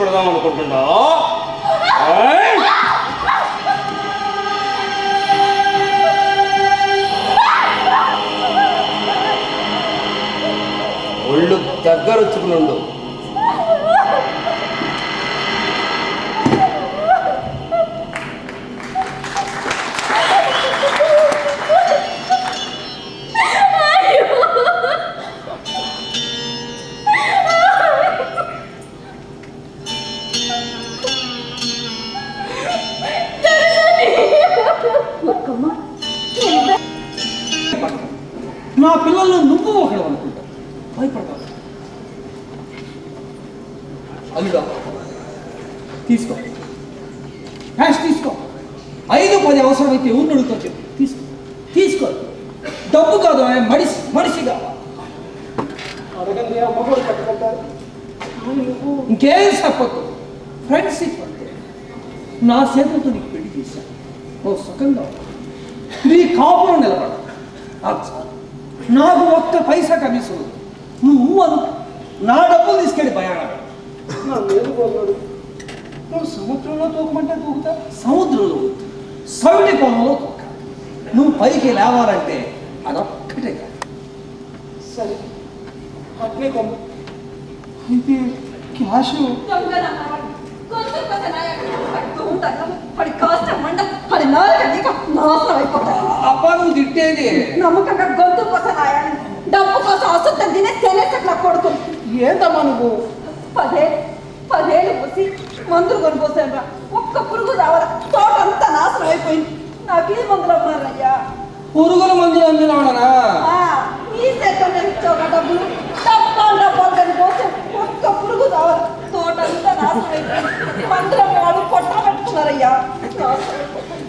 పెడదాం అనుకుంటున్నా ఒళ్ళు దగ్గర వచ్చుకుని ఉండవు పిల్లల్లో నువ్వు ఒకడు అనుకుంటా భయపడతావు. అల్లుడా తీసుకో. క్యాష్ తీసుకో. ఐదు పది అవసరమైతే అడుగుతావు చెప్పు. తీసుకో. తీసుకో. డబ్బు కాదు ఆయన మనిషి మనిషి కావాలి ఇంకేం చెప్పద్దు. ఫ్రెండ్షిప్ అంటే నా చేతులతో నీకు పెళ్ళి చేశాను. ఓ సుఖంగా. నీ కాపురం నిలబడ. నాకు ఒక్క పైసా వద్దు. నువ్వు అను నా డబ్బులు తీసుకెళ్ళి భయాడు నా లేదు పోతాడు నువ్వు సముద్రంలో తూకమంటే తూకుతా? సముద్రంలో. సవిడి పొలంలో తూక నువ్వు పైకి లేవాలంటే అదొక్కటే కాదు. సరే. అట్లే కొమ్ము. ఇది క్యాష్. పడి కాస్త మండ పడి నాలుగు నాశనం అయిపోతాను అబ్బా నువ్వు తిట్టేది. నమ్మకంగా గొంతు కోసం రాయాలి. డబ్బు కోసం అసలు తినే తెలియట్లా కొడుకు. ఏంటమ్మా నువ్వు? పదే పదేళ్ళు పోసి మందులు కొనిపోసాను రా. ఒక్క పురుగు రావాల? తోట అంతా నాశనం అయిపోయింది. నాకే మందులు అమ్మారయ్యా పురుగుల మందులు అమ్మినాడనా ఈ సెకండ్ ఇచ్చావు డబ్బులు. డబ్బాలు డబ్బాలు కనిపోతే ఒక్క పురుగు రావాలి? తోట అంతా నాశనం అయిపోయింది. మందులు వాళ్ళు పొట్ట పెట్టుకున్నారయ్యా నాశనం అయిపోతుంది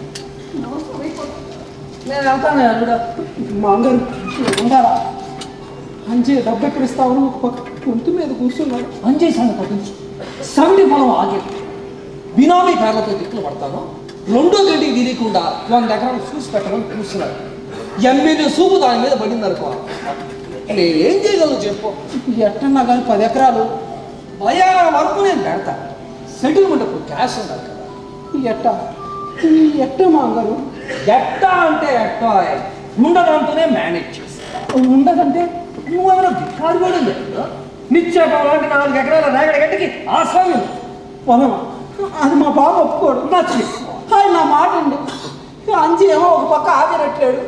నాశనం అయిపోతుంది నేను వెళ్తాను అల్లుడా. మా అందరు ఉండాలా? అంజే డబ్బు ఎక్కడ ఇస్తావు ఒక పక్క గొంతు మీద కూర్చున్నాడు. అంజే సంగతి పట్టించు సగటి పొలం ఆగే. బినామీ పేర్లతో తిట్లు పడతాను. రెండో గంటకి తిరగకుండా వంద ఎకరాలు చూసి పెట్టడం కూర్చున్నాడు. ఎమ్మెల్యే సూపు దాని మీద పడింది అనుకో. నేనేం చేయగలను చెప్పు. ఎట్టన్నా కానీ పది ఎకరాలు. భయాల వరకు నేను పెడతా. సెటిల్మెంట్ అప్పుడు క్యాష్ ఉండాలి కదా. ఎట్ట? ఎట్ట మా అంగారు ఎట్ట అంటే ఎట్ట ఉండదంటూనే మేనేజ్ చేస్తా ఉండదంటే నువ్వేమైనా భికారి కూడా లేదు? నిత్యాపం లాంటి నాలుగు ఎకరాల రేగడ గడ్డకి ఆసామి పొలం అది మా బాబు ఒప్పుకోడు నచ్చి ఆయన నా మాట అండి. అంజి ఏమో ఒక పక్క ఆవిరట్లేడు.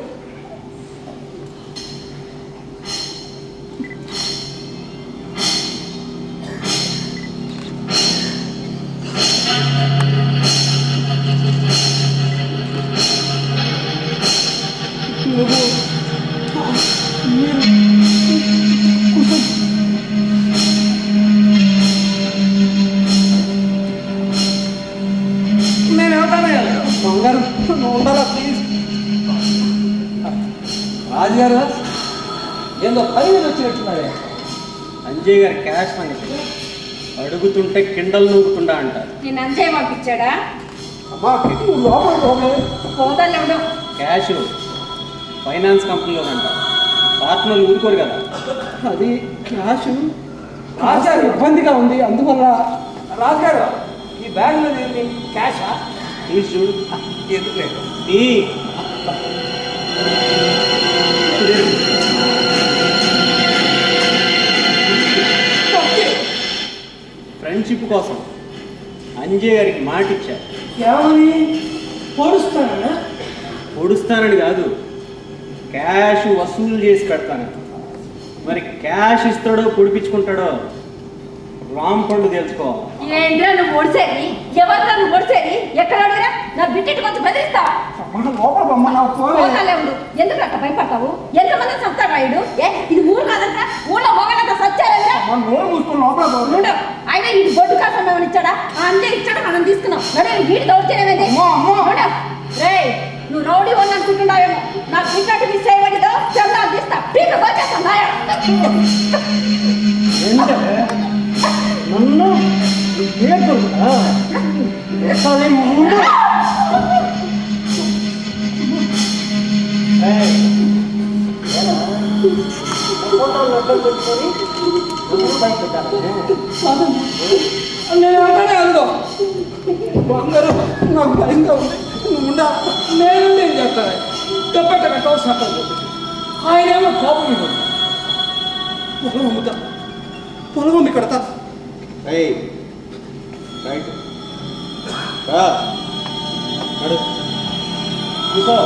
అంజయ్ గారి క్యాష్ మనకి అడుగుతుంటే కిండలు నూగుతుండా అంటారు నేను పంపించాడా? ఎవడో క్యాష్ ఫైనాన్స్ కంపెనీలో అంట పార్ట్నర్లు ఊరుకోరు కదా. అది క్యాష్. రాజుగారు ఇబ్బందిగా ఉంది. అందువల్ల రాజుగారు ఈ బ్యాగ్లో ఏంటి క్యాషా తీసి చూడు. ఎందుకులేదు ఫ్రెండ్షిప్ కోసం. అంజయ్ గారికి మాట ఇచ్చారు ఏమని? పొడుస్తానా పొడుస్తానని కాదు. క్యాష్ వసూలు చేసి పెడతాను మరి క్యాష్ ఇస్తాడో పొడిపించుకుంటాడో రామ్ పండు తెలుసుకోవాలి ఏంట్రా నువ్వు ఒడిసేది? నువ్వు ఒడిసేది? ఎక్కడ నా కొంచెం బెదిరిస్తావా ఎందుకు అట్ట భయపడతావు? ఎంతమంది చంపుతాడు రాయుడు? ఏ ఇది ఊరు కాదంట ఊళ్ళో మొగలంతా సచ్చారంటే నోరు మూసుకొని లోపల ఆయన ఇది బొడ్డు కాసం ఏమైనా ఇచ్చాడా? అంతే ఇచ్చాడా మనం తీసుకున్నాం. నడే వీడి దౌర్జన్యమేది. రేయ్ నువ్వు రౌడీ వాళ్ళు అనుకుంటున్నావేమో. నాకు ఇట్లాంటి మిస్ అయ్యేవాడితో చెందా తీస్తా. పీక వచ్చేస్తాను ఏంటే? నన్ను? ఫోటోలు అడ్డం పెట్టుకొని నేను అక్కడే పెట్టాలి. అందరూ నాకు భయంగా ఉంది నువ్వు ఉండా నేను నేను చేస్తాను దెబ్బట కట్టవ శాతం ఆయన ఏమో కోపం ఇవ్వదు పొలం అమ్ముతా పొలం అమ్మి కడతా ఏయ్ రైట్ కూసో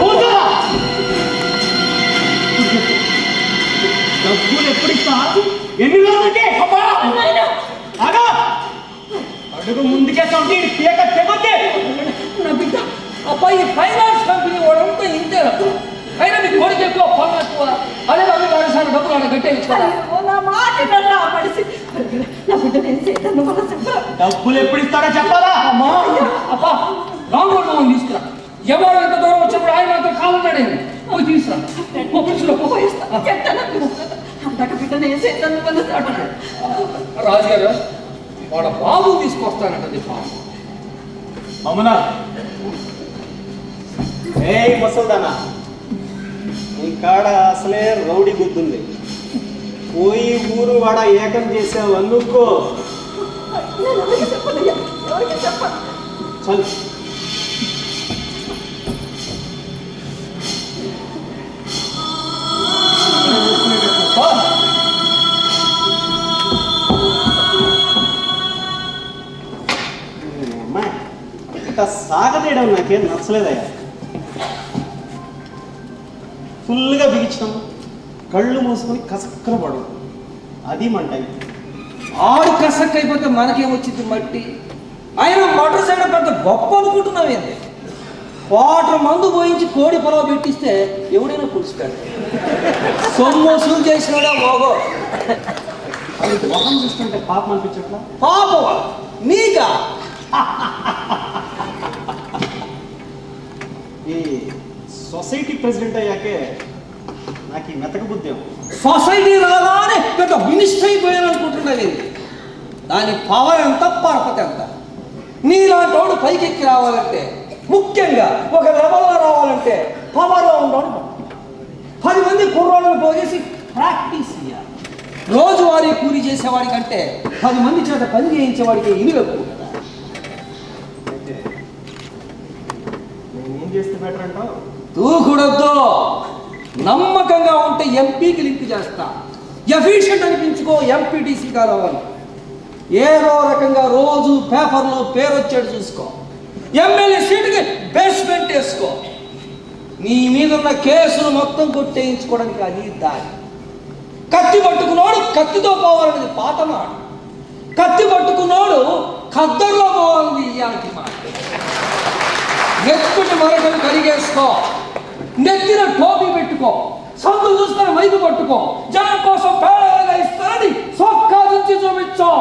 కూసో డబ్బులు ఎప్పుడు ఇస్తా ఎన్ని రోజులకే ఆగా! అడుగు ముందుకేస్తుంటే ఈ పీక తెగొద్దే. నా బిడ్డ అబ్బాయి ఫైనాన్స్ కంపెనీ వాడంతా ఇంతే అయినా మీ కొడుకు ఎక్కువ పనులు ఎక్కువ. అదే అవి వాడిసారి డబ్బులు ఆడ గట్టే ఇచ్చుకోవాలి అయ్యో, నా మాట వినరా మనిషి నా బిడ్డ నేను చేయను మన చెప్పరా? డబ్బులు ఎప్పుడు ఇస్తాడో చెప్పాలా? అమ్మా! అబ్బా! రాంగ్ రోడ్డు తీసుకురా. ఎవరు ఎంత దూరం వచ్చినప్పుడు ఆయన మాత్రం కావాలన్నాడు పోయి తీసుకురా. చెప్పరా రాజుగారు వాళ్ళ బాబు తీసుకొస్తానంటది పాపం. అవునా ఏ ముసల్దానా నీ కాడ అసలే రౌడీ గుర్తుంది పోయి ఊరు వాడ ఏకం చేసావు చెప్పను? చల్. ఇంత సాగతీయడం నాకేం నచ్చలేదయ్యా. ఫుల్గా బిగించడం కళ్ళు మూసుకొని కసక్కన పడు అది మంటాయి ఆడు కసక్ అయిపోతే మనకేం వచ్చింది మట్టి? ఆయన మోటార్ సైకిల్ పెద్ద గొప్ప అనుకుంటున్నావేంది వాటర్ మందు పోయించి కోడి పొలవ పెట్టిస్తే ఎవడైనా పులుచుతాడు సొమ్ము వసూలు చేసినాడా మోగో అది మొహం చూస్తుంటే పాపం అనిపించట్లా? పాపవా నీకా? ఈ సొసైటీ ప్రెసిడెంట్ అయ్యాకే నాకు ఈ మెతక బుద్ధి సొసైటీ రాగానే పెద్ద మినిస్టర్ అయిపోయాను అనుకుంటున్నది దాని పవర్ ఎంత పరపతి ఎంత? నీలాంటి వాడు పైకెక్కి రావాలంటే ముఖ్యంగా ఒక లెవెల్లో రావాలంటే పవర్లో ఉండడం. పది మంది కుర్రోళ్ళని పోగేసి ప్రాక్టీస్ చేయాలి. రోజువారీ కూలి చేసేవాడికంటే పది మంది చేత పని చేయించేవాడికి ఇవి ఎక్కువ కదా అయితే నేను ఏం చేస్తే బెటర్ అంటావు? దూకుడొద్దు నమ్మకంగా ఉంటే ఎంపీకి లింక్ చేస్తా. ఎఫిషియంట్ అనిపించుకో ఎంపీటీసీ కావాలి ఏదో రకంగా రోజు పేపర్లో పేరు వచ్చాడు చూసుకో. ఎమ్మెల్యే సీటుకి బేస్మెంట్ వేసుకో. నీ మీద ఉన్న కేసులు మొత్తం కొట్టేయించుకోవడానికి అది దారి. కత్తి పట్టుకున్నోడు కత్తితో పోవాలనేది పాత మాట. కత్తి పట్టుకున్నోడు ఖద్దరులో పోవాలని ఇయ్యాలి మాట. మరకలు కలిగేసుకో నెత్తిన టోపీ పెట్టుకో. సందు చూస్తున్న మైకు పట్టుకో. జనం కోసం పేడగా ఇస్తానని సొక్కా నుంచి చూపించో.